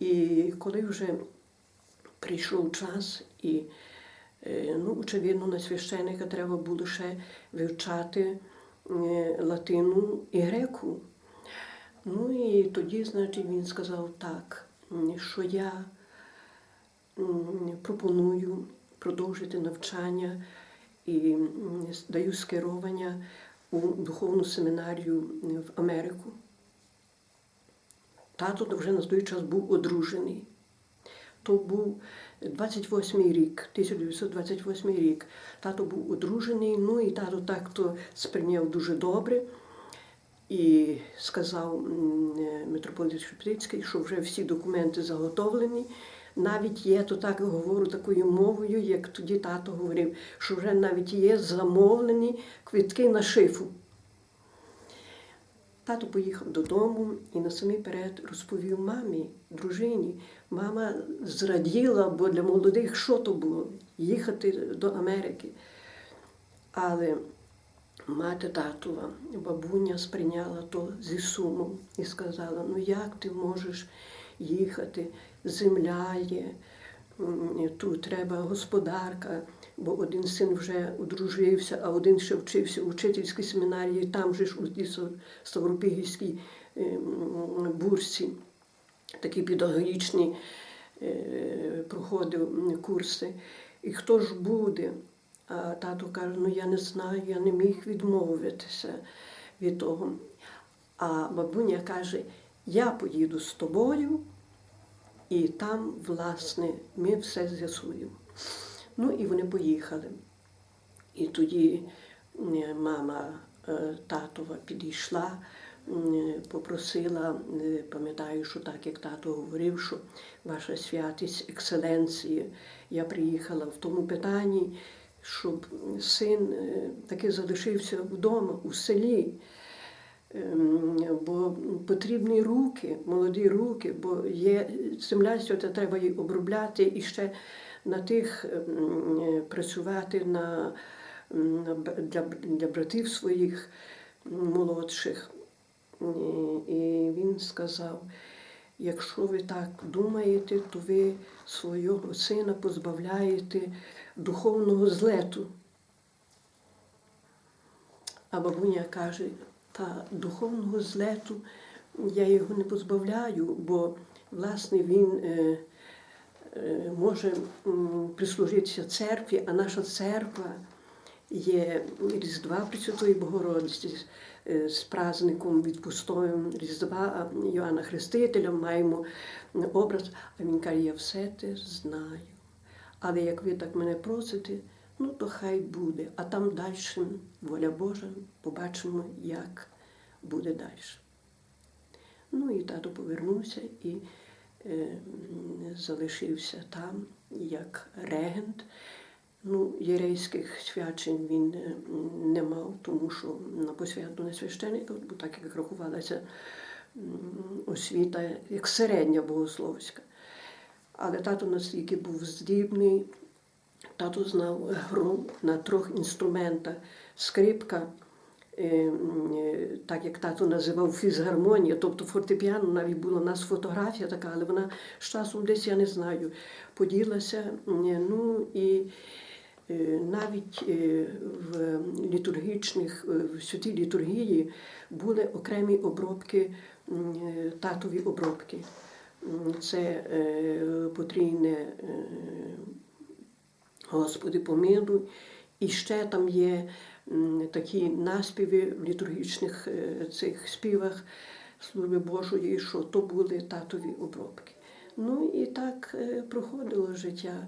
І коли вже прийшов час, і, е, ну, очевидно, на священика треба було ще вивчати е, латину і греку. Ну і тоді, значить, він сказав так, що я пропоную продовжити навчання і даю скерування у духовну семінарію в Америку. Тато вже на той час був одружений. То був 28-й рік, 1928 рік. Тато був одружений, ну і тато так то сприйняв дуже добре. І сказав е, митрополит Шептицький, що вже всі документи заготовлені. Навіть є, то так говорю такою мовою, як тоді тато говорив, що вже навіть є замовлені квитки на шифу. Тато поїхав додому і на самий перед розповів мамі, дружині. Мама зраділа, бо для молодих що то було? Їхати до Америки. Але мати татова, бабуня сприйняла то зі сумом і сказала: ну як ти можеш їхати? Земля є, тут треба господарка, бо один син вже одружився, а один ще вчився у вчительській семінарії, там же ж у Ставропігівській е, бурсі, такі педагогічні е, проходив курси. І хто ж буде? А тато каже, ну я не знаю, я не міг відмовитися від того. А бабуня каже, я поїду з тобою, і там, власне, ми все з'ясуємо. Ну і вони поїхали. І тоді мама е, татова підійшла, попросила, е, пам'ятаю, що так як тато говорив, що ваша святість, екселенція, я приїхала в тому питанні, щоб син е, таки залишився вдома у селі. Ем, Бо потрібні руки, молоді руки, бо є земля свята, треба її обробляти і ще на тих ем, працювати на, для, для братів своїх молодших. І він сказав: якщо ви так думаєте, то ви свого сина позбавляєте духовного злету. А бабуня каже, та духовного злету. Я його не позбавляю, бо власне він е, е, може прислужитися церкві, а наша церква є Різдва Пресвятої Богородиці е, з праздником відпустовим Різдва. Йоанна Хрестителя, маємо образ, а він каже, я все те знаю. Але як ви так мене просите, ну то хай буде. А там далі воля Божа, побачимо, як буде далі. Ну і тато повернувся і е, залишився там як регент. Ну, єрейських свячень він е, не мав, тому що на посвяту не священика, бо так як рахувалася освіта як середня богословська. Але тато настільки був здібний, тато знав гру на трьох інструментах. Скрипка, е, е, так як тато називав фізгармонія, тобто фортепіано, навіть була у нас фотографія така, але вона з часом десь, я не знаю, поділася. Ну і е, навіть е, в літургічних, е, в святій літургії були окремі обробки, е, татові обробки. Це е, потрійне е, Господи помилуй. І ще там є такі наспіви в літургічних е, цих співах служби Божої, що то були татові обробки. Ну і так е, проходило життя.